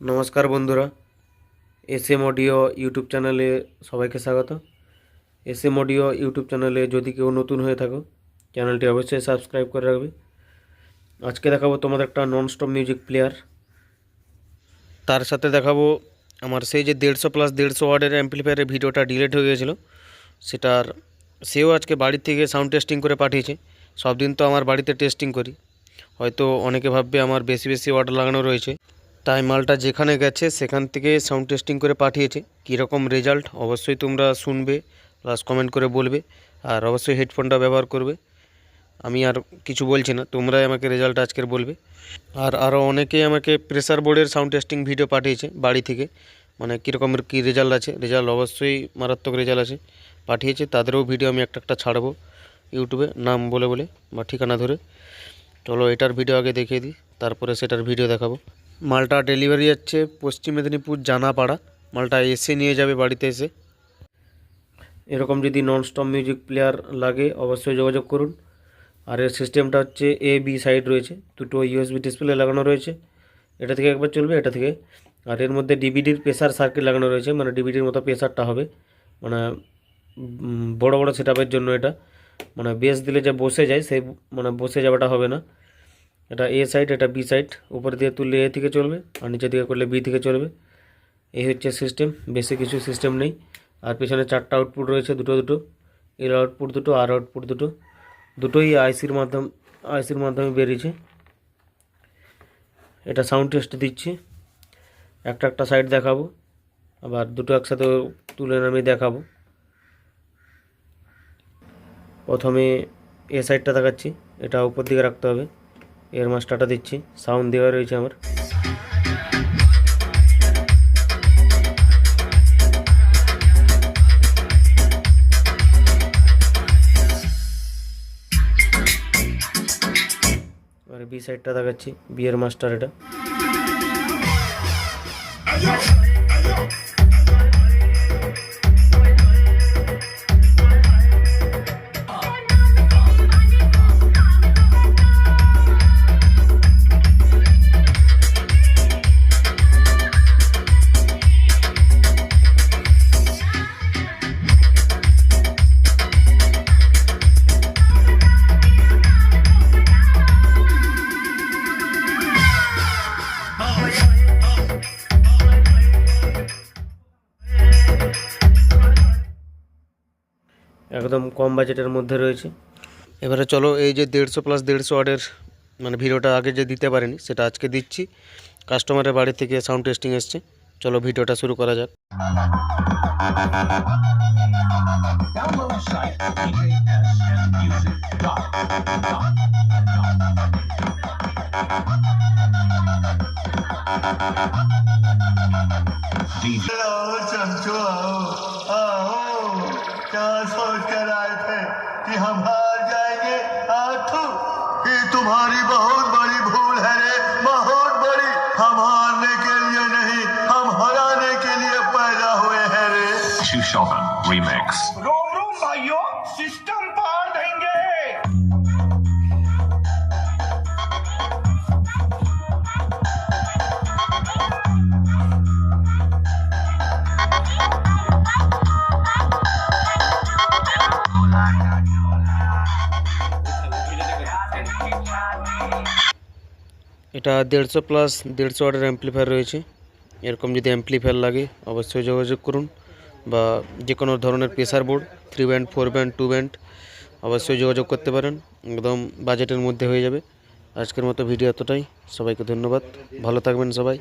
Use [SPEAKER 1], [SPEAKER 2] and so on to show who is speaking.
[SPEAKER 1] নমস্কার বন্ধুরা S M audio YouTube চ্যানেলে সবাইকে স্বাগত। এস এম অডিও ইউটিউব চ্যানেলে যদি কেউ নতুন হয়ে থাকো, চ্যানেলটি অবশ্যই সাবস্ক্রাইব করে রাখবে। আজকে দেখাবো তোমাদের একটা নন স্টপ মিউজিক প্লেয়ার তার সাথে দেখাবো আমার সেই যে দেড়শো প্লাস দেড়শো ওয়ার্ডের অ্যাম্পলিফায়ারের ভিডিওটা ডিলিট হয়ে গিয়েছিল। সেটার সেও আজকে বাড়ির থেকে সাউন্ড টেস্টিং করে পাঠিয়েছে। সব দিন তো আমার বাড়িতে টেস্টিং করি। হয়তো অনেকে ভাববে আমার বেশি বেশি অর্ডার লাগানো রয়েছে। তাই মালটা যেখানে গেছে সেখান থেকে সাউন্ড টেস্টিং করে পাঠিয়েছে। কীরকম রেজাল্ট অবশ্যই তোমরা শুনবে প্লাস কমেন্ট করে বলবে, আর অবশ্যই হেডফোনটা ব্যবহার করবে। আমি আর কিছু বলছি না, তোমরাই আমাকে রেজাল্ট আজকের বলবে। আর আরও অনেকেই আমাকে প্রেসার বোর্ডের সাউন্ড টেস্টিং ভিডিও পাঠিয়েছে বাড়ি থেকে। মানে কীরকম কী রেজাল্ট আছে রেজাল্ট অবশ্যই মারাত্মক রেজাল্ট আছে। পাঠিয়েছে, তাদেরও ভিডিও আমি একটা একটা ছাড়বো ইউটিউবে নাম বলে বলে বা ঠিকানা ধরে। চলো এটার ভিডিও আগে দেখিয়ে দিই, তারপরে সেটার ভিডিও দেখাবো। মালটা ডেলিভারি যাচ্ছে পশ্চিম মেদিনীপুর জানাপাড়া। মালটা এসে নিয়ে যাবে বাড়িতে এসে। এরকম যদি নন স্টপ মিউজিক প্লেয়ার লাগে, অবশ্যই যোগাযোগ করুন। আর এর সিস্টেমটা হচ্ছে এ বি সাইড রয়েছে। দুটো ইউএসবি ডিসপ্লে লাগানো রয়েছে। এটা থেকে একবার চলবে, এটা থেকে। আর এর মধ্যে ডিভিডির প্রেসার সার্কিট লাগানো রয়েছে। মানে ডিভিডির মতো প্রেসারটা হবে। মানে বড় বড় সেটআপের জন্য এটা। মানে বেস দিলে যে বসে যায়, সেই মানে বসে যাওয়াটা হবে না। এটা এ সাইড এটা বি সাইড উপর দিয়ে তুললে এ থেকে চলবে আর নিচে দিকে করলে বি থেকে চলবে। এই হচ্ছে সিস্টেম বেশি কিছু সিস্টেম নেই। আর পেছনে চারটা আউটপুট রয়েছে, দুটো দুটো। এর আউটপুট দুটো আর আউটপুট দুটো। দুটোই আইসির মাধ্যম আইসির মাধ্যমে বেরিয়েছে। এটা সাউন্ড টেস্ট দিচ্ছি। একটা একটা সাইড দেখাবো। আবার দুটো একসাথে তুলে নামিয়ে দেখাবো। প্রথমে এ সাইডটা দেখাচ্ছি। এটা উপর দিকে রাখতে হবে। এর মাস্টারটা দিচ্ছি। সাউন্ড দেওয়া রয়েছে আমার। এবারে বি সাইডটা দেখাচ্ছি বিয়ের মাস্টার এটা। একদম কম বাজেটের মধ্যে রয়েছে। এবারে চলো এই যে দেড়শো প্লাস দেড়শো ওয়ার্ডের মানে ভিডিওটা আগে যে দিতে পারিনি সেটা আজকে দিচ্ছি। কাস্টমারের বাড়ি থেকে সাউন্ড টেস্টিং এসছে। চলো ভিডিওটা শুরু করা যাক।
[SPEAKER 2] DJ
[SPEAKER 3] हम हार जाएँगे। आठू ये तुम्हारी बहुत बड़ी भूल है रे। बहुत बड़ी। हम हारने के लिए नहीं हम हराने के लिए पैदा हुए हैं रे।
[SPEAKER 4] Shushovan Remix.
[SPEAKER 5] रोम रोम भाइयों सिस्टम पार देंगे।
[SPEAKER 1] এটা দেড়শো প্লাস দেড়শো ওয়াটের অ্যাম্পলিফায়ার রয়েছে। এরকম যদি অ্যাম্পলিফায়ার লাগে, অবশ্যই যোগাযোগ করুন বা যে কোনো ধরনের pressure board three band four band two band অবশ্যই যোগাযোগ করতে পারেন। একদম বাজেটের মধ্যে হয়ে যাবে। আজকের মতো ভিডিও এতটাই। সবাইকে ধন্যবাদ। ভালো থাকবেন সবাই।